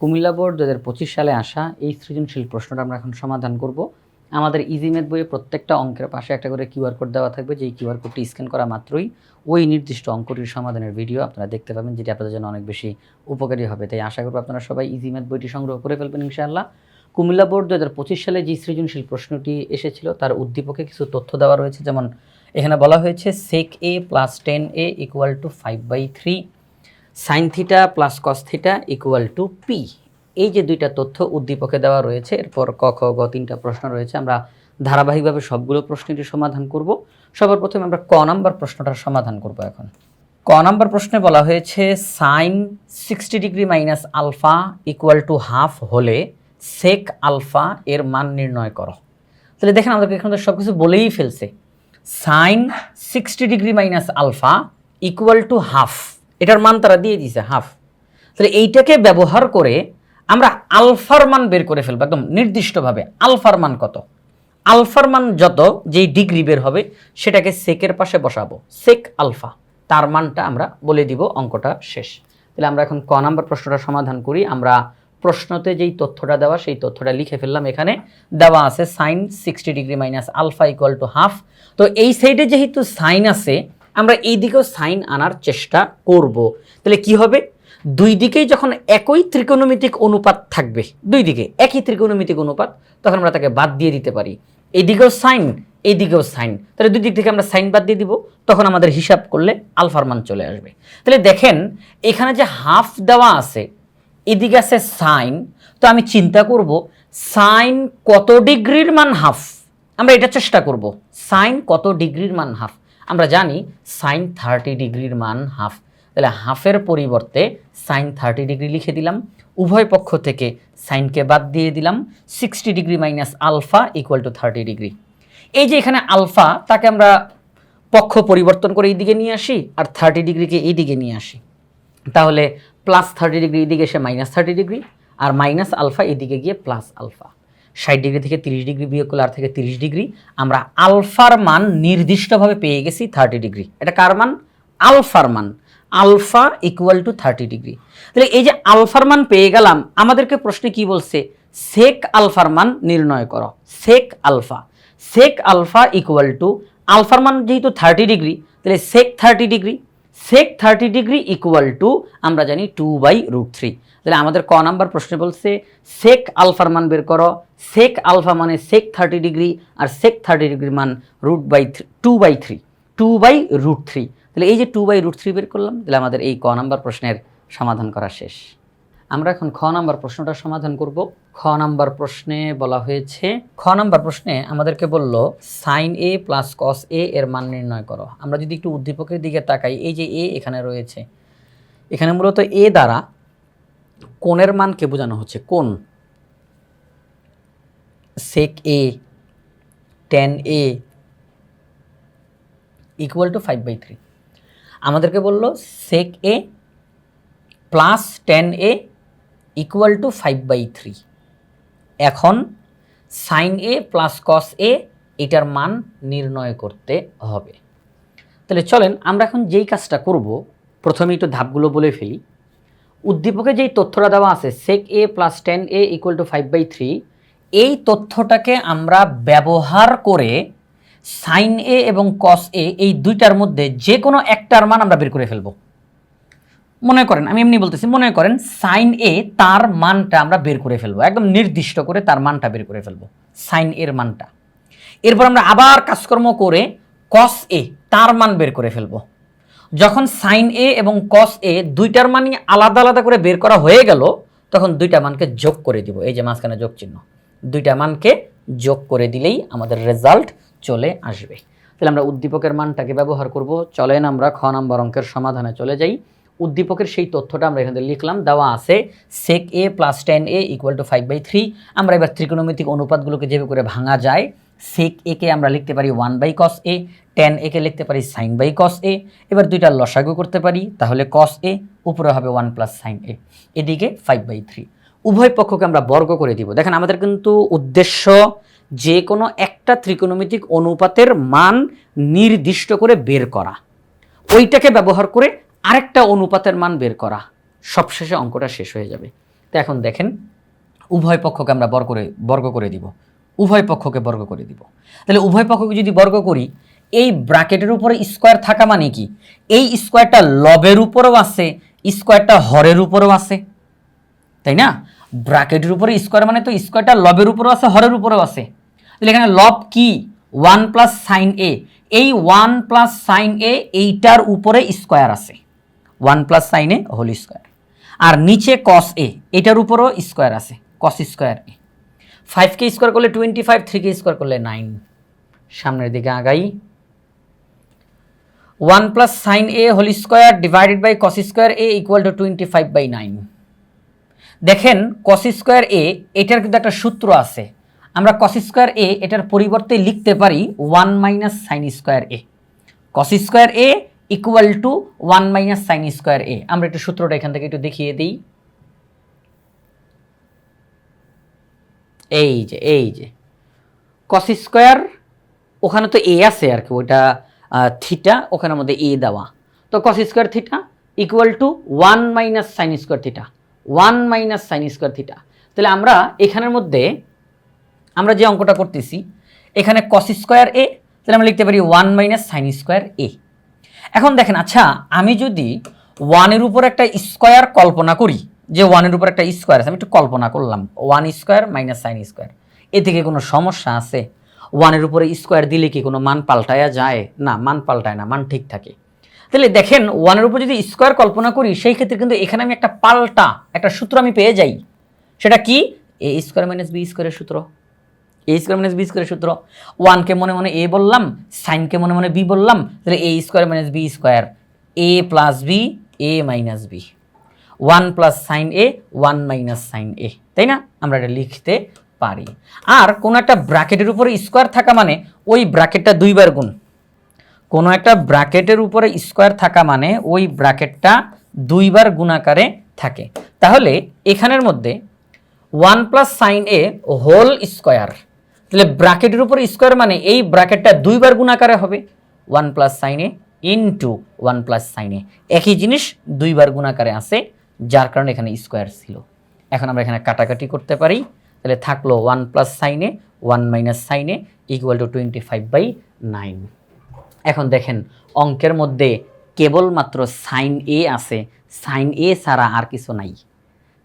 Comilla board দু হাজার পঁচিশ সালে আসা এই সৃজনশীল প্রশ্নটা আমরা এখন সমাধান করব। আমাদের ইজি ম্যাথ বইয়ে প্রত্যেকটা অঙ্কের পাশে একটা করে কিউআর কোড দেওয়া থাকবে, যেই কিউআর কোডটি স্ক্যান করা মাত্রই ওই নির্দিষ্ট অঙ্কটির সমাধানের ভিডিও আপনারা দেখতে পাবেন, যেটি আপনাদের জন্য অনেক বেশি উপকারী হবে। তাই আশা করব আপনারা সবাই ইজি ম্যাথ বইটি সংগ্রহ করে ফেলবেন ইনশাআল্লাহ। কুমিল্লা বোর্ড দু হাজার পঁচিশ সালে যে সৃজনশীল প্রশ্নটি এসেছিল, তার উদ্দীপকে কিছু তথ্য দেওয়া রয়েছে। যেমন এখানে বলা হয়েছে sec A plus tan A equal to five by three sine theta plus cos theta equal to P এই যে দুইটা তথ্য উদ্দীপকে দেওয়া রয়েছে, এরপর ক, খ, গ তিনটা প্রশ্ন রয়েছে, আমরা ধারাবাহিকভাবে সবগুলো প্রশ্নেরই সমাধান করব। সবার প্রথমে আমরা ক নাম্বার প্রশ্নটার সমাধান করব এখন। ক নাম্বার প্রশ্নে বলা হয়েছে sine sixty degree minus alpha equal to half হলে সেক আলফা এর মান নির্ণয় করো। তাহলে দেখেন আমাদেরকে এখানে সব কিছু বলেই ফেলছে। Sine sixty degree minus alpha equal to half এটার মান তারা দিয়ে দিয়েছে হাফ। তাহলে এইটাকে ব্যবহার করে আমরা আলফার মান বের করে ফেলব, একদম নির্দিষ্টভাবে। আলফার মান কত? আলফার মান যত, যেই ডিগ্রি বের হবে, সেটাকে সেকের পাশে বসাবো। Sec alpha. তার মানটা আমরা বলে দিব অঙ্কটা শেষ। তাহলে আমরা এখন ক নাম্বার প্রশ্নটা সমাধান করি। আমরা প্রশ্নতে যেই তথ্যটা দেওয়া, সেই তথ্যটা লিখে ফেললাম এখানে। দেওয়া আছে sine sixty degree minus alpha equal to half তো এই সাইডে যেহেতু সাইন আছে আমরা এই দিকেও সাইন আনার চেষ্টা করব। তাহলে কি হবে? দুই দিকেই যখন একই ত্রিকোণমিতিক অনুপাত থাকবে, দুই দিকে একই ত্রিকোণমিতিক অনুপাত, তখন আমরা তাকে বাদ দিয়ে দিতে পারি। এদিকেও সাইন এদিকেও সাইন। তাহলে দুই দিক থেকে আমরা সাইন বাদ দিয়ে দিব, তখন আমাদের হিসাব করলে আলফার মান চলে আসবে। তাহলে দেখেন, এখানে যে হাফ দেওয়া আছে, এদিকে আছে সাইন, তো আমি চিন্তা করব, সাইন কত ডিগ্রির মান হাফ? আমরা এটা চেষ্টা করব, সাইন কত ডিগ্রির মান হাফ? আমরা জানি সাইন থার্টি ডিগ্রির মান হাফ তাহলে হাফের পরিবর্তে সাইন থার্টি ডিগ্রি লিখে দিলাম। উভয় পক্ষ থেকে সাইনকে বাদ দিয়ে দিলাম। Sixty degree minus alpha equal to thirty degree এই যে এখানে আলফা তাকে আমরা পক্ষ পরিবর্তন করে এইদিকে নিয়ে আসি আর থার্টি ডিগ্রিকে এইদিকে নিয়ে আসি। তাহলে প্লাস থার্টি ডিগ্রি এদিকে এসে মাইনাস থার্টি ডিগ্রি আর মাইনাস আলফা এদিকে গিয়ে প্লাস আলফা ষাট ডিগ্রি থেকে তিরিশ ডিগ্রি বিয়োগ করলে আর থেকে তিরিশ ডিগ্রি, আমরা আলফার মান নির্দিষ্টভাবে পেয়ে গেছি থার্টি ডিগ্রি। এটা কার মান? আলফার মান। Alpha equal to thirty degree. তাহলে এই যে আলফার মান পেয়ে গেলাম, আমাদেরকে প্রশ্নে কি বলছে? সেক আলফার মান নির্ণয় করো। Sec alpha. Sec alpha equal to আলফার মান যেহেতু থার্টি ডিগ্রি, তাহলে sec thirty degree. Sec thirty degree equal to আমরা জানি টু বাই রুট থ্রি তাহলে আমাদের ক নাম্বার প্রশ্নে বলছে সেক আলফার মান বের করো। সেক আলফা মানে সেক থার্টি ডিগ্রি আর সেক থার্টি ডিগ্রির মান root by two by three two by root three তাহলে এই যে টু বাই রুট থ্রি বের করলাম, তাহলে আমাদের এই ক নাম্বার প্রশ্নের সমাধান করা শেষ। আমরা এখন খ নাম্বার প্রশ্নটা সমাধান করব। খ নাম্বার প্রশ্নে বলা হয়েছে, খ নাম্বার প্রশ্নে আমাদেরকে বলল সাইন এ প্লাস কস এ এর মান নির্ণয় করো। আমরা যদি একটু উদ্দীপকের দিকে তাকাই, এই যে এ এখানে রয়েছে, এখানে মূলত এ দ্বারা কোণের মানকে বোঝানো হচ্ছে, কোণ। Sec A tan A equal to five by three আমাদেরকে বলল sec A plus tan A equal to five by three এখন sine A plus cos A এটার মান নির্ণয় করতে হবে। তাহলে চলেন আমরা এখন যেই কাজটা করব প্রথমে একটু ধাপগুলো বলে ফেলি। উদ্দীপকে যেই তথ্যটা দেওয়া আছে sec A plus tan A equal to five by three এই তথ্যটাকে আমরা ব্যবহার করে সাইন এ এবং কস এ এই দুইটার মধ্যে যে কোনো একটার মান আমরা বের করে ফেলব। মনে করেন, আমি এমনি বলতেছি, মনে করেন সাইন এ তার মানটা আমরা বের করে ফেলব, একদম নির্দিষ্ট করে তার মানটা বের করে ফেলব সাইন এর মানটা। এরপর আমরা আবার কাজকর্ম করে কস এ তার মান বের করে ফেলব। যখন সাইন এ এবং কস এ দুইটার মানই আলাদা আলাদা করে বের করা হয়ে গেল, তখন দুইটা মানকে যোগ করে দিব, এই যে মাঝখানে যোগ চিহ্ন দুইটা মানকে যোগ করে দিলেই আমাদের রেজাল্ট চলে আসবে। তাহলে আমরা উদ্দীপকের মানটাকে ব্যবহার করব। চলেন আমরা খ নম্বর অঙ্কের সমাধানে চলে যাই। উদ্দীপকের সেই তথ্যটা আমরা এখানে লিখলাম, দেওয়া আছে sec A plus tan A equal to five by three আমরা এবার ত্রিকোণমিতিক অনুপাতগুলোকে যেভাবে করে ভাঙা যায় সেক একে আমরা লিখতে পারি one by cos A tan একে লিখতে পারি সাইন বাই কস এ এবার দুইটা লসাগু করতে পারি, তাহলে কস এ উপরে হবে ওয়ান প্লাস সাইন এ এদিকে ফাইভ বাই থ্রি উভয় পক্ষকে আমরা বর্গ করে দিব। দেখেন, আমাদের কিন্তু উদ্দেশ্য যে কোনো একটা ত্রিকোণমিতিক অনুপাতের মান নির্দিষ্ট করে বের করা। ওইটাকে ব্যবহার করে আরেকটা অনুপাতের মান বের করা। সবশেষে অঙ্কটা শেষ হয়ে যাবে। তো এখন দেখেন, উভয় পক্ষকে আমরা বর্গ করে বর্গ করে দিব। উভয় পক্ষকে বর্গ করে দিব। তাহলে উভয় পক্ষকে যদি বর্গ করি, এই ব্র্যাকেটের উপরে স্কোয়ার থাকা মানে কি? এই স্কোয়ারটা লবের উপরেও আছে, স্কোয়ারটা হরের উপরেও আছে। তাই না? ব্র্যাকেটের উপরে স্কোয়ার মানে তো স্কোয়ারটা লবের উপরেও আছে, হরের উপরেও আছে। তাহলে এখানে লব কি? One plus sine A. এই ওয়ান প্লাস সাইন এ এইটার উপরে স্কোয়ার আছে। One plus sine A whole square. আর নিচে কস এ, এটার উপরও স্কোয়ার আছে কস স্কোয়ার এ। ফাইভকে স্কোয়ার করলে টোয়েন্টি ফাইভ থ্রিকে স্কোয়ার করলে নাইন সামনের দিকে আগাই। One plus sine A whole square divided by cos square A equal to twenty five by nine দেখেন কস স্কোয়ার এ এটার কিন্তু একটা সূত্র আছে। আমরা কস স্কোয়ার এ এটার পরিবর্তে লিখতে পারি one minus sine square A cos square A equal to one minus sine square A আমরা একটু সূত্রটা এখান থেকে একটু দেখিয়ে দিই। এই যে এই যে। কস স্কোয়ার ওখানে তো এ আছে আর কি, ওইটা থিটা ওখানের মধ্যে এ দেওয়া। তো cos square theta equal to one minus sine square theta one minus sine square theta. তাহলে আমরা এখানের মধ্যে আমরা যে অঙ্কটা করতেছি, এখানে কস স্কোয়ার এ, তাহলে আমরা লিখতে পারি one minus sine square A. এখন দেখেন আচ্ছা আমি যদি ওয়ানের উপর একটা স্কোয়ার কল্পনা করি, যে ওয়ানের উপর একটা স্কোয়ার আছে, আমি একটু কল্পনা করলাম, one square minus sine square, এ থেকে কোনো সমস্যা আছে? ওয়ানের উপরে স্কোয়ার দিলে কি কোনো মান পাল্টায়া যায়? না, মান পাল্টায় না, মান ঠিক থাকে। তাহলে দেখেন ওয়ানের উপর যদি স্কোয়ার কল্পনা করি, সেই ক্ষেত্রে কিন্তু এখানে আমি একটা পাল্টা, একটা সূত্র আমি পেয়ে যাই। সেটা কি? এ স্কোয়ার মাইনাস বি স্কোয়ারের সূত্র। এ স্কোয়ার মাইনাস বি স্কোয়ারের সূত্র। ওয়ানকে মনে মনে এ বললাম সাইনকে মনে মনে বি বললাম, তাহলে A square minus B square A plus B A minus B one plus sine A one minus sine A তাই না? আমরা এটা লিখতে পারি। আর কোনো একটা ব্র্যাকেটের উপরে স্কোয়ার থাকা মানে ওই ব্র্যাকেটটা দুইবার গুণ। কোনো একটা ব্র্যাকেটের উপরে স্কোয়ার থাকা মানে ওই ব্র্যাকেটটা দুইবার গুণাকারে থাকে। তাহলে এখানের মধ্যে one plus sine A whole square. তাহলে ব্র্যাকেটের উপর স্কোয়ার মানে এই ব্র্যাকেটটা দুইবার গুণাকারে হবে। One plus sine A into one plus sine A. একই জিনিস দুইবার গুণাকারে আছে, যার কারণে এখানে স্কোয়ার ছিল। এখন আমরা এখানে কাটাকাটি করতে পারি। তাহলে থাকল one plus sine A, one minus sine A equal to twenty five by nine. এখন দেখেন, অঙ্কের মধ্যে কেবলমাত্র সাইন এ আছে। সাইন এ ছাড়া আর কিছু নাই।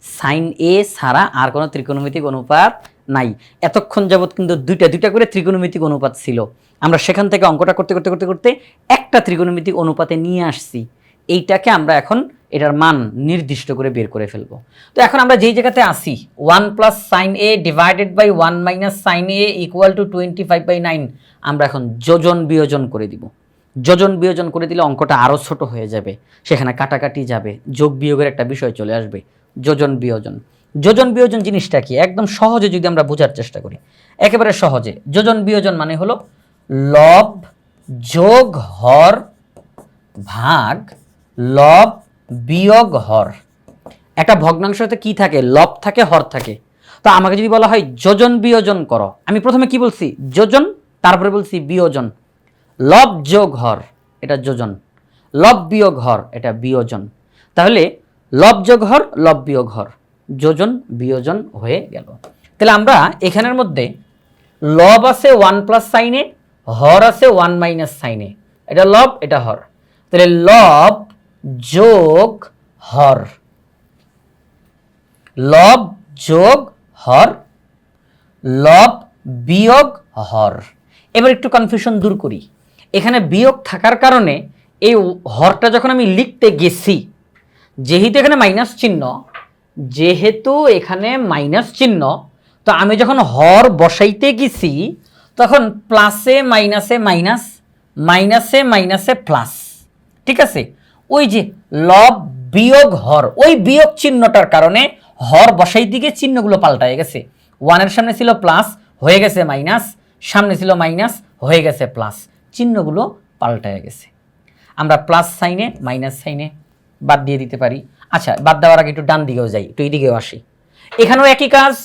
সাইন এ ছাড়া আর কোনো ত্রিকোণমিতিক অনুপাত নাই। এতক্ষণ যাবৎ কিন্তু দুইটা দুইটা করে ত্রিকোণমিতিক অনুপাত ছিল। আমরা সেখান থেকে অঙ্কটা করতে করতে করতে করতে একটা ত্রিকোণমিতিক অনুপাতে নিয়ে আসছি। এইটাকে আমরা এখন এটার মান নির্দিষ্ট করে বের করে ফেলব। তো এখন আমরা যেই জায়গাতে আসি one plus sine A divided by one minus sine A equal to twenty five by nine আমরা এখন যোজন বিয়োজন করে দিব। যোজন বিয়োজন করে দিলে অঙ্কটা আরও ছোট হয়ে যাবে, সেখানে কাটাকাটি যাবে, যোগ বিয়োগের একটা বিষয় চলে আসবে, যোজন বিয়োজন। যোজন বিয়োজন জিনিসটা কি? একদম সহজে যদি আমরা বোঝার চেষ্টা করি। একেবারে সহজে। যোজন বিয়োজন মানে হলো লব যোগ হর ভাগ লব বিয়োগ হর। একটা ভগ্নাংশতে কি থাকে? লব থাকে, হর থাকে। তো আমাকে যদি বলা হয় যোজন বিয়োজন করো, আমি প্রথমে কি বলছি? যোজন, তারপরে বলছি বিয়োজন। লব যোগ হর, এটা যোজন। লব বিয়োগ হর, এটা বিয়োজন। তাহলে লব যোগ হর, লব বিয়োগ হর। যোজন, বিয়োজন হয়ে গেল। তাহলে আমরা এখানের মধ্যে লব আছে ওয়ান প্লাস সাইনে হর আছে ওয়ান মাইনাস সাইনে এটা লব, এটা হর। তাহলে লব যোগ হর। লব যোগ হর, লব বিয়োগ হর। এবার একটু কনফিউশন দূর করি। এখানে বিয়োগ থাকার কারণে এই হরটা যখন আমি লিখতে গেছি, যেহেতু এখানে মাইনাস চিহ্ন, যেহেতু এখানে মাইনাস চিহ্ন, তো আমি যখন হর বসাইতে গেছি, তখন প্লাসে মাইনাসে মাইনাস মাইনাসে মাইনাসে প্লাস ঠিক আছে? ওই যে লব, বিয়োগ, হর। ওই বিয়োগ চিহ্নটার কারণে হর বসাই দিকে চিহ্নগুলো পাল্টায় গেছে। ওয়ানের সামনে ছিল প্লাস হয়ে গেছে মাইনাস সামনে ছিল মাইনাস হয়ে গেছে প্লাস চিহ্নগুলো পাল্টায় গেছে। আমরা প্লাস সাইনে মাইনাস সাইনে বাদ দিয়ে দিতে পারি। আচ্ছা বাদ দেওয়ার আগে একটু ডান দিকেও যাই, একটু এই দিকেও আসি। এখানেও একই কাজ,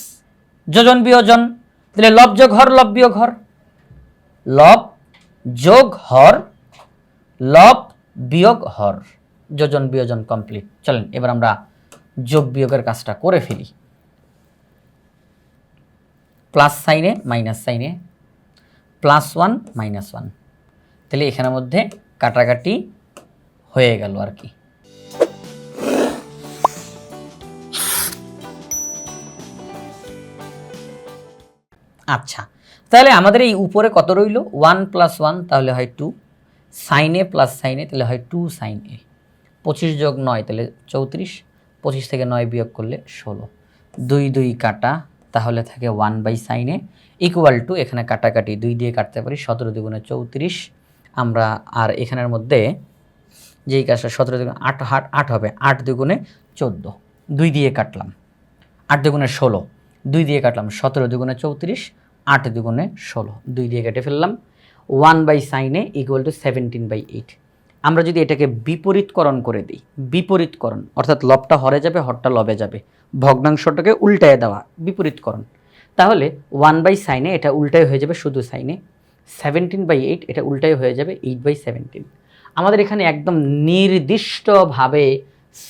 যোজন, বিয়োজন। তাহলে লব যোগ, হর, লব বিয়োগ, হর। লব যোগ, হর। লব বিয়োগ হর যোজন বিয়োজন কমপ্লিট চলেন, এবার আমরা যোগ বিয়োগের কাজটা করে ফেলি। প্লাস সাইনে মাইনাস সাইনে প্লাস ওয়ান মাইনাস ওয়ান তাহলে এখানের মধ্যে কাটাকাটি হয়ে গেল আর কি। আচ্ছা তাহলে আমাদের এই উপরে কত রইল? ওয়ান প্লাস ওয়ান তাহলে হয় two sine A plus sine A, তাহলে হয় টু সাইন এ। পঁচিশ যোগ নয়, তাহলে চৌত্রিশ। পঁচিশ থেকে নয় বিয়োগ করলে ষোলো। দুই দুই কাটা, তাহলে থাকে one by sine A equal to এখানে কাটাকাটি, দুই দিয়ে কাটতে পারি সতেরো দুগুণে চৌত্রিশ। আমরা আর এখানের মধ্যে যেই কাজটা সতেরো দুগুণে আট হাট আট হবে, আট দুগুণে চোদ্দ। দুই দিয়ে কাটলাম, আট দুগুণে ষোলো। দুই দিয়ে কাটলাম সতেরো দুগুণে চৌত্রিশ, আট দুগুণে ষোলো। দুই দিয়ে কেটে ফেললাম one by sine A equal to seventeen by eight আমরা যদি এটাকে বিপরীতকরণ করে দিই, বিপরীতকরণ, অর্থাৎ লবটা হরে যাবে, হরটা লবে যাবে। ভগ্নাংশটাকে উল্টায় দেওয়া, বিপরীতকরণ। তাহলে ওয়ান বাই সাইনে এটা উল্টাই হয়ে যাবে শুধু সাইনে সেভেন্টিন বাই এইট এটা উল্টাই হয়ে যাবে এইট বাই সেভেন্টিন আমাদের এখানে একদম নির্দিষ্টভাবে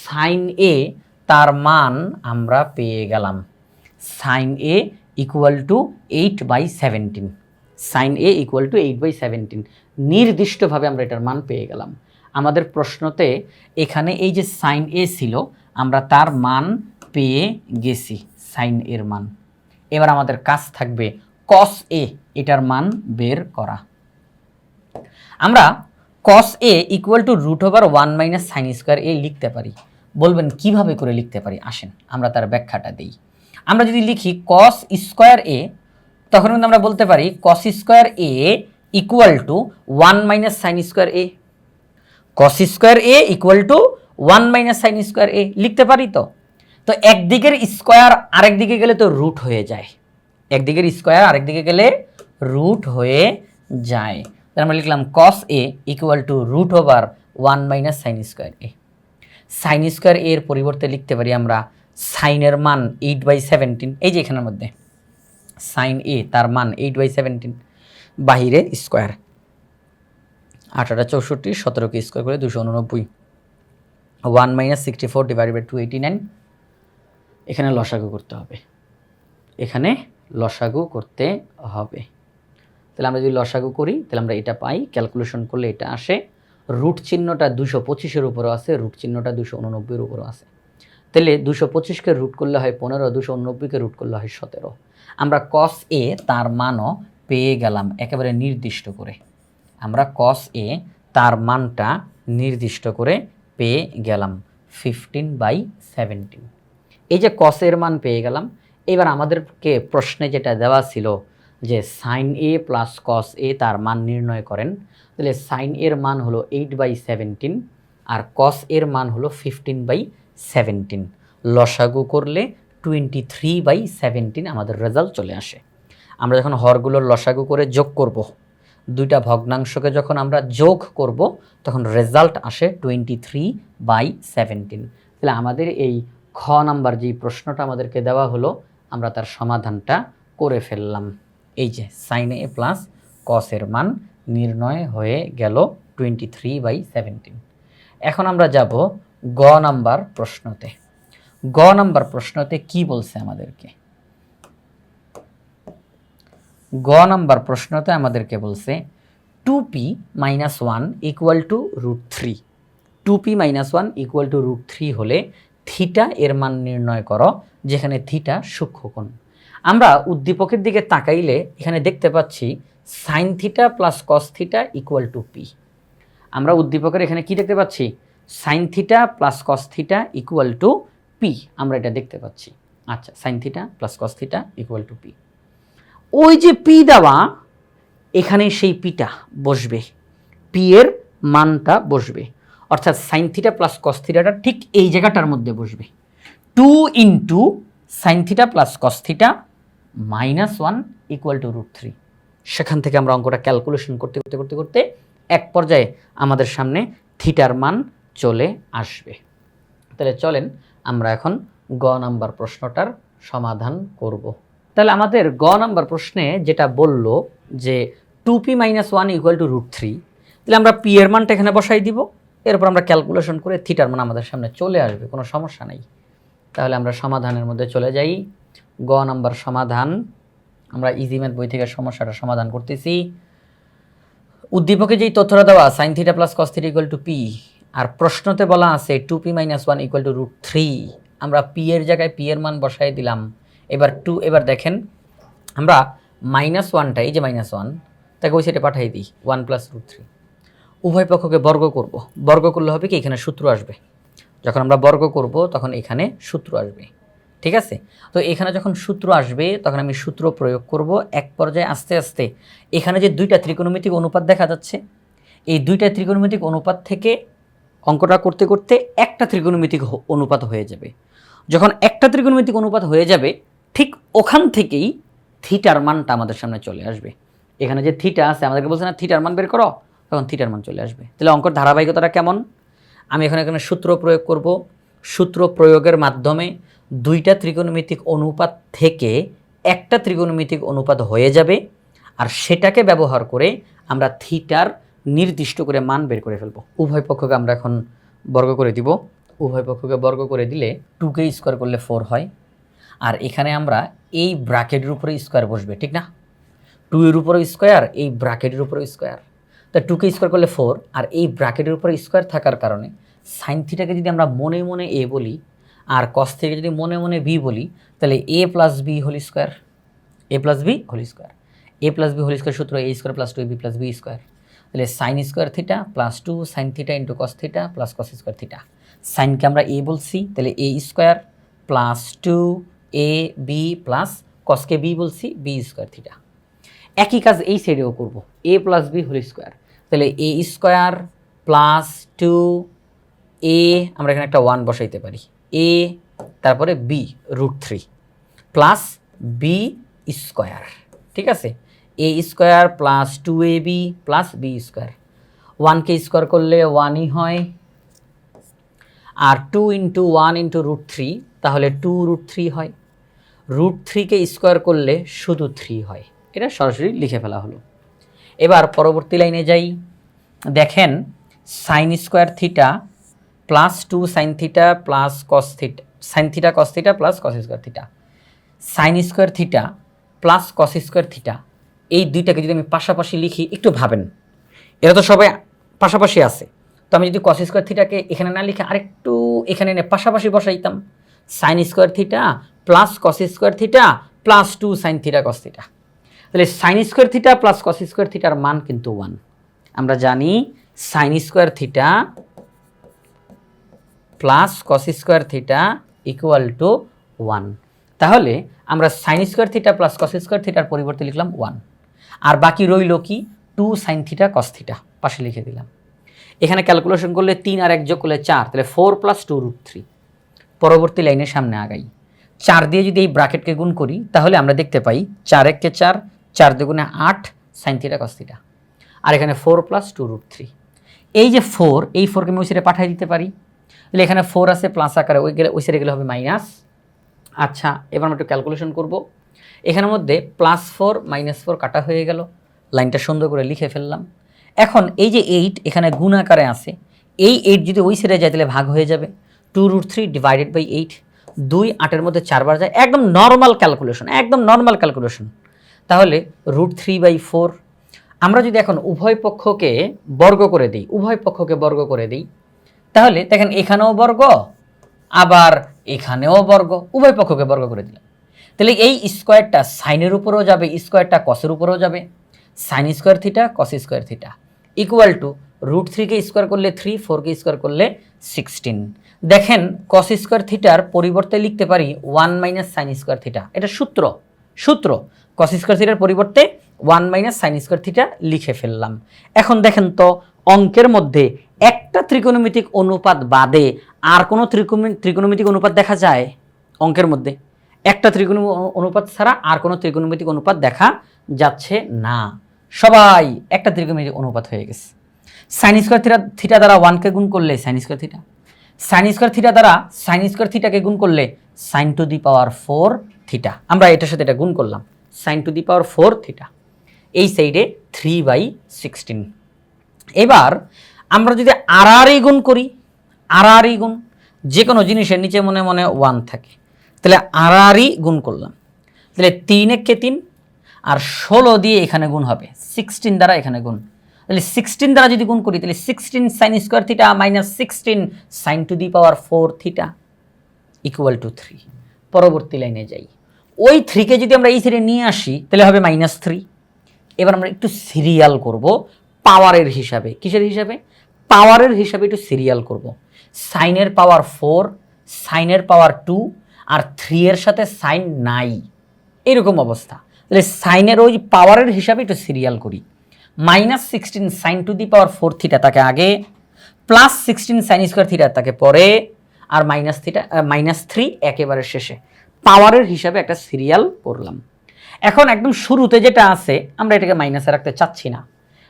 সাইন এ তার মান আমরা পেয়ে গেলাম। Sine A equal to eight by seventeen sine A equal to eight by seventeen নির্দিষ্টভাবে আমরা এটার মান পেয়ে গেলাম। আমাদের প্রশ্নতে এখানে এই যে সাইন এ ছিল, আমরা তার মান পেয়ে গেছি সাইন এর মান। এবার আমাদের কাজ থাকবে কস এ এটার মান বের করা। আমরা cos A equal to root over one minus sine square A লিখতে পারি। বলবেন, কীভাবে করে লিখতে পারি? আসেন, আমরা তার ব্যাখ্যাটা দিই। আমরা যদি লিখি কস স্কোয়ার এ তখন কিন্তু আমরা বলতে পারি cos square A equal to one minus sine square A cos square A equal to one minus sine square A লিখতে পারি তো? তো একদিকের স্কোয়ার আরেক দিকে গেলে তো রুট হয়ে যায়। একদিকের স্কোয়ার আরেক দিকে গেলে রুট হয়ে যায়। তাহলে আমরা লিখলাম cos A equal to root over one minus sine square A sine square এর পরিবর্তে লিখতে পারি আমরা সাইনের মান এইট বাই সেভেন্টিন এই যে এখানের মধ্যে। সাইন এ, তার মান এইট বাই সেভেন্টিন বাহিরে স্কোয়ার আঠারো চৌষট্টি, সতেরোকে স্কোয়ার করে দুশো উননব্বই। One minus sixty four divide by two eighty nine এখানে লসাগু করতে হবে। এখানে লসাগু করতে হবে। তাহলে আমরা যদি লসাগু করি, তাহলে আমরা এটা পাই। ক্যালকুলেশন করলে এটা আসে। রুট চিহ্নটা দুশো পঁচিশের উপরও আছে, রুট চিহ্নটা দুশো উননব্বইয়ের উপরও আছে। তাহলে দুশো পঁচিশকে রুট করলে হয় পনেরো, দুশো উননব্বইকে রুট করলে হয় সতেরো। আমরা কস এ তার মানও পেয়ে গেলাম একেবারে নির্দিষ্ট করে। আমরা কস এ তার মানটা নির্দিষ্ট করে পেয়ে গেলাম ফিফটিন বাই সেভেন্টিন এই যে কসের মান পেয়ে গেলাম, এবার আমাদেরকে প্রশ্নে যেটা দেওয়া ছিল যে সাইন এ প্লাস কস এ তার মান নির্ণয় করেন, তাহলে সাইন এর মান হলো এইট বাই সেভেন্টিন আর কস এর মান হলো ফিফটিন বাই সেভেন্টিন লসাগু করলে টোয়েন্টি থ্রি বাই সেভেন্টিন আমাদের রেজাল্ট চলে আসে। আমরা যখন হরগুলোর লসাগু করে যোগ করব। দুইটা ভগ্নাংশকে যখন আমরা যোগ করব, তখন রেজাল্ট আসে টোয়েন্টি থ্রি বাই সেভেন্টিন তাহলে আমাদের এই খ নাম্বার যেই প্রশ্নটা আমাদেরকে দেওয়া হলো, আমরা তার সমাধানটা করে ফেললাম। এই যে সাইন এ প্লাস কসের মান নির্ণয় হয়ে গেল টোয়েন্টি থ্রি বাই সেভেন্টিন এখন আমরা যাব গ নাম্বার প্রশ্নতে। গ নাম্বার প্রশ্নতে কি বলছে আমাদেরকে? গ নাম্বার প্রশ্নতে আমাদেরকে বলছে two P minus one equal to root three two P minus one equal to root three হলে থিটা এর মান নির্ণয় করো, যেখানে থিটা সূক্ষ্মকোণ। আমরা উদ্দীপকের দিকে তাকাইলে এখানে দেখতে পাচ্ছি sine theta plus cos theta equal to P আমরা উদ্দীপকের এখানে কি দেখতে পাচ্ছি? Sine theta plus cos theta equal to P আমরা এটা দেখতে পাচ্ছি। আচ্ছা sine theta plus cos theta equal to P ওই যে পি দেওয়া, এখানে সেই পিটা বসবে। পি এর মানটা বসবে। অর্থাৎ সাইন থিটা প্লাস কস থিটাটা ঠিক এই জায়গাটার মধ্যে বসবে। Two into sine theta plus cos theta minus one equal to root three সেখান থেকে আমরা অঙ্কটা ক্যালকুলেশন করতে করতে করতে করতে এক পর্যায়ে আমাদের সামনে থিটার মান চলে আসবে। তাহলে চলেন আমরা এখন গ নাম্বার প্রশ্নটার সমাধান করব। তাহলে আমাদের গ নাম্বার প্রশ্নে যেটা বলল যে two P minus one equal to root three তাহলে আমরা পি এর মানটা এখানে বসাই দিব। এরপর আমরা ক্যালকুলেশন করে থিটার মান আমাদের সামনে চলে আসবে, কোনো সমস্যা নেই। তাহলে আমরা সমাধানের মধ্যে চলে যাই। গ নাম্বার সমাধান, আমরা ইজি ম্যাথ বই থেকে সমস্যাটা সমাধান করতেছি। উদ্দীপকে যেই তথ্যটা দেওয়া sine theta plus cos theta equal to P আর প্রশ্নতে বলা আছে two P minus one equal to root three আমরা পি এর জায়গায় পি এর মান বসাই দিলাম। এবার টু এবার দেখেন, আমরা মাইনাস ওয়ানটা এই যে মাইনাস ওয়ান তাকে ওই সেটা পাঠাই দিই ওয়ান প্লাস রুট থ্রি উভয় পক্ষকে বর্গ করব। বর্গ করলে হবে কি, এখানে সূত্র আসবে। যখন আমরা বর্গ করব, তখন এখানে সূত্র আসবে। ঠিক আছে? তো এখানে যখন সূত্র আসবে, তখন আমি সূত্র প্রয়োগ করব এক পর্যায়ে আস্তে আস্তে। এখানে যে দুইটা ত্রিকোণমিতিক অনুপাত দেখা যাচ্ছে, এই দুইটা ত্রিকোণমিতিক অনুপাত থেকে অঙ্কটা করতে করতে একটা ত্রিকোণমিতিক অনুপাত হয়ে যাবে। যখন একটা ত্রিকোণমিতিক অনুপাত হয়ে যাবে, ঠিক ওখান থেকেই থিটার মানটা আমাদের সামনে চলে আসবে। এখানে যে থিটা আছে, আমাদেরকে বলছে না, থিটার মান বের করো, তখন থিটার মান চলে আসবে। তাহলে অঙ্কর ধারাবাহিকতাটা কেমন? আমি এখানে এখানে সূত্র প্রয়োগ করব। সূত্র প্রয়োগের মাধ্যমে দুইটা ত্রিকোণমিতিক অনুপাত থেকে একটা ত্রিকোণমিতিক অনুপাত হয়ে যাবে, আর সেটাকে ব্যবহার করে আমরা থিটার নির্দিষ্ট করে মান বের করে ফেলব। উভয় পক্ষকে আমরা এখন বর্গ করে দিব। উভয় পক্ষকে বর্গ করে দিলে টুকে স্কোয়ার করলে ফোর হয়। আর এখানে আমরা এই ব্র্যাকেটের উপরে স্কোয়ার বসবে, ঠিক না? টু এর উপরে স্কোয়ার এই ব্র্যাকেটের উপরে স্কোয়ার তা টুকে স্কোয়ার করলে ফোর আর এই ব্র্যাকেটের উপরে স্কোয়ার থাকার কারণে সাইন থিটাকে যদি আমরা মনে মনে এ বলি, আর কস থেকে যদি মনে মনে বি বলি, তাহলে a plus b whole square a plus b whole square a plus b whole square সূত্র a square plus two b plus b square তাহলে sine square theta plus two sine theta into cos theta plus cos square theta সাইনকে আমরা এ বলছি, তাহলে a square plus two a b plus কসকে B বলছি B square theta একই কাজ এই সাইডেও করব a plus b whole square তাহলে a square plus two a আমরা এখানে একটা ওয়ান বসাইতে পারি। এ তারপরে b root three plus b square ঠিক আছে? A square plus two a b plus b square ওয়ানকে স্কোয়ার করলে ওয়ানই হয়। আর two into one into root three তাহলে টু রুট থ্রি হয়। রুট থ্রিকে স্কোয়ার করলে শুধু থ্রি হয়। এটা সরাসরি লিখে ফেলা হলো। এবার পরবর্তী লাইনে যাই। দেখেন sine square theta plus two sine theta plus cos theta sine theta cos theta plus cos square theta sine square theta plus cos square theta এই দুইটাকে যদি আমি পাশাপাশি লিখি, একটু ভাবেন। এরা তো সবাই পাশাপাশি আছে। তো আমি যদি কস স্কোয়ার থিটাকে এখানে না লিখে আরেকটু এখানে এনে পাশাপাশি বসাইতাম sine square theta plus cos square theta plus two sine theta cos theta তাহলে sine square theta plus cos square থিটার মান কিন্তু ওয়ান আমরা জানি sine square theta plus cos square theta equal to one তাহলে আমরা sine square theta plus cos square থিটার পরিবর্তে লিখলাম ওয়ান আর বাকি রইল কি? Two sine theta cos theta পাশে লিখে দিলাম। এখানে ক্যালকুলেশন করলে তিন আর এক যোগ করলে চার, তাহলে four plus two root three পরবর্তী লাইনের সামনে আগাই। চার দিয়ে যদি এই ব্র্যাকেটকে গুণ করি, তাহলে আমরা দেখতে পাই চার এককে চার চার দুগুণে আট সাইন থিটা কস থিটা আর এখানে four plus two root three এই যে ফোর এই ফোরকে আমি ওই সাইডে পাঠিয়ে দিতে পারি। তাহলে এখানে ফোর আছে প্লাস আকারে, ওই গেলে, ওই সাইডে গেলে হবে মাইনাস আচ্ছা এবার আমরা একটু ক্যালকুলেশন করব। এখানের মধ্যে প্লাস ফোর মাইনাস ফোর কাটা হয়ে গেল। লাইনটা সুন্দর করে লিখে ফেললাম। এখন এই যে এইট এখানে গুণ আকারে আছে, এই এইট যদি ওই সাইডে যায় তাহলে ভাগ হয়ে যাবে। Two root three divided by eight দুই আটের মধ্যে চারবার যায়। একদম নর্মাল ক্যালকুলেশন একদম নর্মাল ক্যালকুলেশন তাহলে রুট থ্রি বাই ফোর আমরা যদি এখন উভয় পক্ষকে বর্গ করে দিই, উভয় পক্ষকে বর্গ করে দিই, তাহলে দেখেন এখানেও বর্গ, আবার এখানেও বর্গ, উভয় পক্ষকে বর্গ করে দিলাম। তাহলে এই স্কোয়ারটা সাইনের উপরেও যাবে, স্কোয়ারটা কসের উপরেও যাবে। Sine square theta cos square theta equal to root থ্রিকে square করলে থ্রি ফোরকে স্কোয়ার করলে সিক্সটিন দেখেন কস স্কোয়ার থিটার পরিবর্তে লিখতে পারি one minus sine square theta এটা সূত্র সূত্র। কস স্কোয়ার থিটার পরিবর্তে one minus sine square theta লিখে ফেললাম। এখন দেখেন তো, অঙ্কের মধ্যে একটা ত্রিকোণমিতিক অনুপাত বাদে আর কোনো ত্রিকোণ- ত্রিকোণমিতিক অনুপাত দেখা যায় অঙ্কের মধ্যে? একটা ত্রিকোণ অনুপাত ছাড়া আর কোনো ত্রিকোণমিতিক অনুপাত দেখা যাচ্ছে না। সবাই একটা ত্রিকোণমিতিক অনুপাত হয়ে গেছে। সাইন স্কোয়ার থিটা থিটা দ্বারা ওয়ানকে গুণ করলে sine square theta sine square theta দ্বারা সাইন স্কোয়ার থিটাকে গুণ করলে sine to the power four theta আমরা এটার সাথে এটা গুণ করলাম। Sine to the power four theta এই সাইডে থ্রি বাই সিক্সটিন এবার আমরা যদি আর গুণ করি আর গুণ যে কোনো জিনিসের নিচে মনে মনে ওয়ান থাকে। তাহলে আড়াআড়ি গুণ করলাম। তাহলে তিন একে তিন আর ষোলো দিয়ে এখানে গুণ হবে। সিক্সটিন দ্বারা এখানে গুণ। তাহলে সিক্সটিন দ্বারা যদি গুণ করি, তাহলে sixteen sine square theta minus sixteen sine to the power four theta equal to three পরবর্তী লাইনে যাই। ওই থ্রিকে যদি আমরা এই থ্রি নিয়ে আসি, তাহলে হবে মাইনাস থ্রি এবার আমরা একটু সিরিয়াল করব পাওয়ারের হিসাবে। কিসের হিসাবে? পাওয়ারের হিসাবে একটু সিরিয়াল করব। সাইনের পাওয়ার ফোর সাইনের পাওয়ার টু আর থ্রি এর সাথে সাইন নাই। এরকম অবস্থা। তাহলে সাইনের ওই পাওয়ারের হিসাবে একটু সিরিয়াল করি। Minus sixteen sine to the power four theta তাকে আগে plus sixteen sine square theta তাকে পরে, আর মাইনাস থিটা মাইনাস থ্রি একেবারে শেষে। পাওয়ারের হিসাবে একটা সিরিয়াল করলাম এখন একদম শুরুতে যেটা আছে, আমরা এটাকে মাইনাসে রাখতে চাচ্ছি না।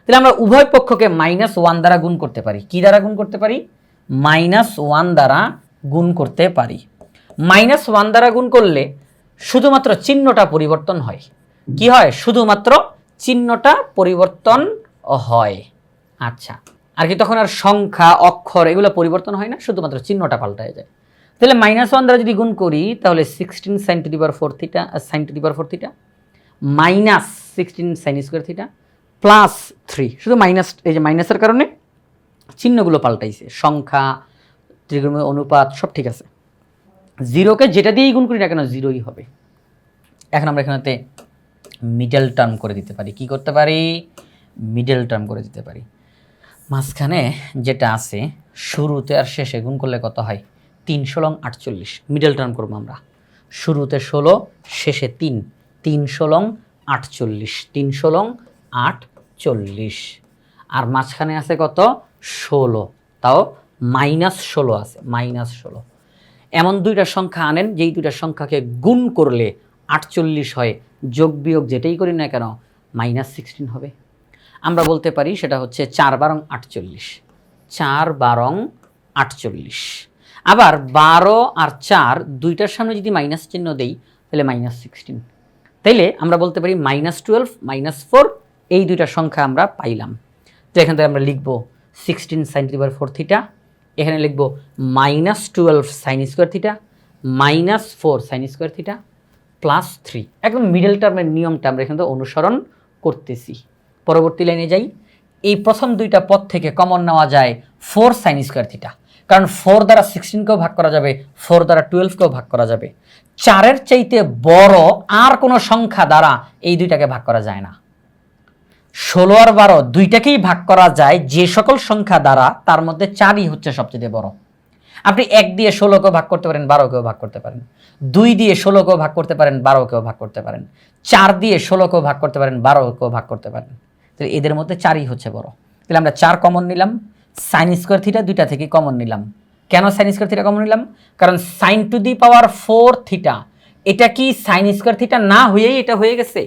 তাহলে আমরা উভয় পক্ষকে মাইনাস ওয়ান দ্বারা গুণ করতে পারি। কি দ্বারা গুণ করতে পারি? মাইনাস ওয়ান দ্বারা গুণ করতে পারি। মাইনাস ওয়ান দ্বারা গুণ করলে শুধুমাত্র চিহ্নটা পরিবর্তন হয়। কি হয়? শুধুমাত্র চিহ্নটা পরিবর্তন হয়। আচ্ছা আর কি তখন আর সংখ্যা, অক্ষর এগুলো পরিবর্তন হয় না? শুধুমাত্র চিহ্নটা পাল্টায় যায়। তাহলে মাইনাস ওয়ান দ্বারা যদি গুণ করি, তাহলে sixteen sine to the power four theta sine to the power four theta minus sixteen sine square theta plus three শুধু মাইনাস এই যে মাইনাসের কারণে চিহ্নগুলো পাল্টাইছে। সংখ্যা ত্রিগুণ অনুপাত, সব ঠিক আছে। জিরোকে যেটা দিয়েই গুণ করি না কেন জিরোই হবে। এখন আমরা এখানেতে মিডল টার্ম করে দিতে পারি। কি করতে পারি? মিডল টার্ম করে দিতে পারি। মাঝখানে যেটা আছে, শুরুতে আর শেষে গুণ করলে কত হয়? তিন ষোলং আটচল্লিশ। মিডল টার্ম করব আমরা। শুরুতে ষোলো, শেষে তিন। তিন ষোলং আটচল্লিশ। তিন ষোলং আটচল্লিশ। আর মাঝখানে আছে কত? ষোলো। তাও মাইনাস ষোলো আছে। মাইনাস ষোলো। এমন দুইটা সংখ্যা আনেন, যেই দুইটা সংখ্যাকে গুণ করলে আটচল্লিশ হয়, যোগ বিয়োগ যেটাই করি না কেন, মাইনাস সিক্সটিন হবে। আমরা বলতে পারি সেটা হচ্ছে চার বারং আটচল্লিশ। চার বারং আটচল্লিশ। আবার বারো আর চার, দুইটার সামনে যদি মাইনাস চিহ্ন দেই, তাহলে মাইনাস সিক্সটিন তাইলে আমরা বলতে পারি মাইনাস টুয়েলভ মাইনাস ফোর এই দুইটা সংখ্যা আমরা পাইলাম। তো এখান থেকে আমরা লিখব সিক্সটিন সাইন ফোর থিটা এখানে লিখব minus twelve sine square theta minus four sine square theta plus three একদম মিডল টার্মের নিয়মটা আমরা এখান অনুসরণ করতেছি। পরবর্তী লাইনে যাই। এই প্রথম দুইটা পদ থেকে কমন নেওয়া যায় ফোর সাইন স্কোয়ার থিটা কারণ ফোর দ্বারা সিক্সটিনকেও ভাগ করা যাবে ফোর দ্বারা টুয়েলভকেও ভাগ করা যাবে। চারের চাইতে বড় আর কোনো সংখ্যা দ্বারা এই দুইটাকে ভাগ করা যায় না। ষোলো আর বারো দুইটাকেই ভাগ করা যায় যে সকল সংখ্যা দ্বারা, তার মধ্যে চারই হচ্ছে সবচেয়ে বড়। আপনি এক দিয়ে ষোলোকেও ভাগ করতে পারেন, বারোকেও ভাগ করতে পারেন। দুই দিয়ে ষোলোকেও ভাগ করতে পারেন, বারোকেও ভাগ করতে পারেন। চার দিয়ে ষোলোকেও ভাগ করতে পারেন, বারোকেও ভাগ করতে পারেন। তাহলে এদের মধ্যে চারই হচ্ছে বড়। তাহলে আমরা চার কমন নিলাম সাইন স্কোয়ার থিটা দুইটা থেকে কমন নিলাম। কেন সাইন স্কোয়ার থিটা কমন নিলাম? কারণ sine to the power four theta এটা কি সাইন স্কোয়ার থিটা না হয়েই এটা হয়ে গেছে?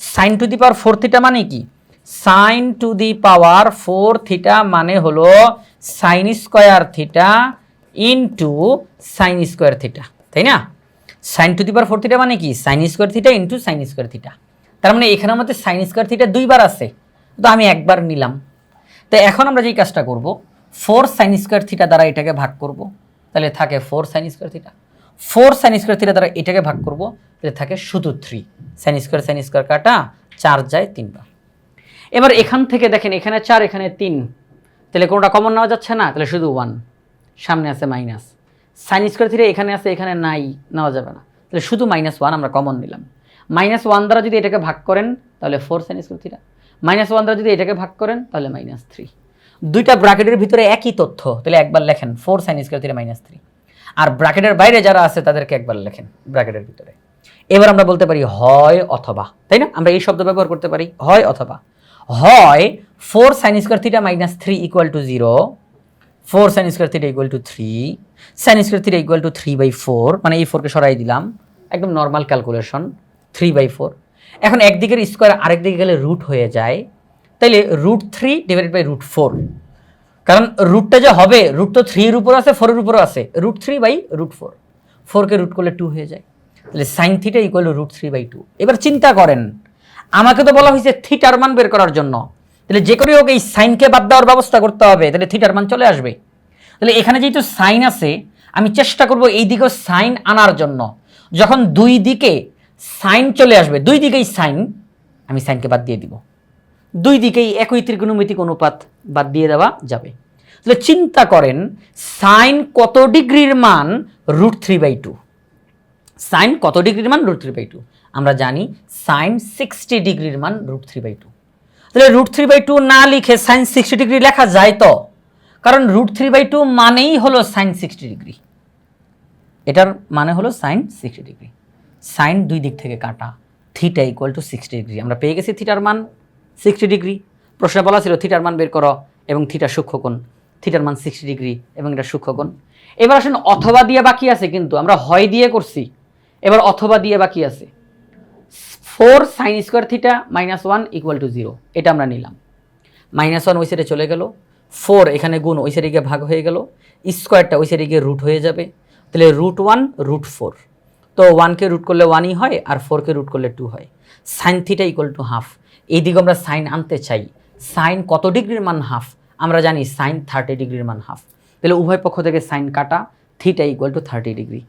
Sine to the power four theta মানে কি? Sine to the power four theta মানে হলো sine square theta into sine square theta তাই না? Sine to the power four theta মানে কি? Sine square theta into sine square theta তার মানে এখানে আমাদের সাইন স্কোয়ার থিটা দুইবার আছে, তো আমি একবার নিলাম। তো এখন আমরা যেই কাজটা করব ফোর সাইন স্কোয়ার থিটা দ্বারা এটাকে ভাগ করব, তাহলে থাকে four sine square theta four sine square theta দ্বারা এটাকে ভাগ করব, তাহলে থাকে শুধু three sine square sine square কাটা, চার যায় তিনবার। এবার এখান থেকে দেখেন, এখানে চার, এখানে তিন। তাহলে কোনোটা কমন নেওয়া যাচ্ছে না? তাহলে শুধু ওয়ান সামনে আছে মাইনাস সাইন স্কোয়ার থিটা এখানে আছে, এখানে নাই, নেওয়া যাবে না। তাহলে শুধু মাইনাস ওয়ান আমরা কমন নিলাম। মাইনাস ওয়ান দ্বারা যদি এটাকে ভাগ করেন, তাহলে four sine square theta minus one দ্বারা যদি এটাকে ভাগ করেন, তাহলে মাইনাস থ্রি দুইটা ব্র্যাকেটের ভিতরে একই তথ্য, তাহলে একবার লেখেন four sine square theta minus three আর ব্র্যাকেটের বাইরে যারা আছে, তাদেরকে একবার লেখেন, ব্র্যাকেটের ভিতরে। এবার আমরা বলতে পারি, হয় অথবা। তাই না? আমরা এই শব্দ ব্যবহার করতে পারি, হয় অথবা। হয় four sine square theta minus three equal to zero, four sine square theta equal to three, sine square theta equal to three by four মানে এই ফোরকে সরাই দিলাম, একদম normal calculation, three by four. এখন একদিকের স্কোয়ার আরেক দিকে গেলে রুট হয়ে যায়, তাইলে root three divided by root four. কারণ রুটটা যে হবে, রুট তো থ্রির উপর আছে, ফোরের উপরও আছে, root three by root four. ফোরকে রুট করলে টু হয়ে যায় তাহলে sine theta equal to root three by two. এবার চিন্তা করেন আমাকে তো বলা হয়েছে থিটার মান বের করার জন্য। তাহলে যে করে হোক এই সাইনকে বাদ দেওয়ার ব্যবস্থা করতে হবে, তাহলে থিটার মান চলে আসবে। তাহলে এখানে যেহেতু সাইন আছে, আমি চেষ্টা করব এই দিকেও সাইন আনার জন্য। যখন দুই দিকে সাইন চলে আসবে, দুই দিকেই সাইন, আমি সাইনকে বাদ দিয়ে দিব। দুই দিকেই একই ত্রিকোণমিতিক অনুপাত বাদ দিয়ে দেওয়া যাবে। তাহলে চিন্তা করেন, সাইন কত ডিগ্রির মান root three by two sine কত ডিগ্রির মান রুট থ্রি বাই টু আমরা জানি সাইন সিক্সটি ডিগ্রির মান রুট থ্রি বাই টু। তাহলে রুট থ্রি বাই টু না লিখে সাইন সিক্সটি ডিগ্রি লেখা যায় তো? কারণ রুট থ্রি বাই টু মানেই হলো সাইন সিক্সটি ডিগ্রি। এটার মানে হলো সাইন সিক্সটি ডিগ্রি। সাইন দুই দিক থেকে কাটা। Theta equal to sixty degree. আমরা পেয়ে গেছি থিটার মান সিক্সটি ডিগ্রি। প্রশ্নে বলা ছিল থিটার মান বের করো এবং থিটা সূক্ষ্মকোণ থিটার মান সিক্সটি ডিগ্রি এবং এটা সূক্ষ্মকোণ এবার আসুন অথবা দিয়ে বাকি আছে কিন্তু আমরা হয় দিয়ে করছি। এবার অথবা দিয়ে বাকি আছে। Four sine square theta minus one equal to zero. এটা আমরা নিলাম। মাইনাস ওয়ান ওই সাইডে চলে গেল। ফোর এখানে গুণ ওই সাইডে গিয়ে ভাগ হয়ে গেল। স্কোয়ারটা ওই সাইডে গিয়ে রুট হয়ে যাবে। তাহলে রুট ওয়ান রুট ফোর তো ওয়ানকে রুট করলে ওয়ানই হয় আর ফোরকে রুট করলে টু হয়। Sine theta equal to half এই দিকে আমরা সাইন আনতে চাই। সাইন কত ডিগ্রির মান হাফ আমরা জানি সাইন থার্টি ডিগ্রির মান হাফ তাহলে উভয় পক্ষ থেকে সাইন কাটা theta equal to thirty degree.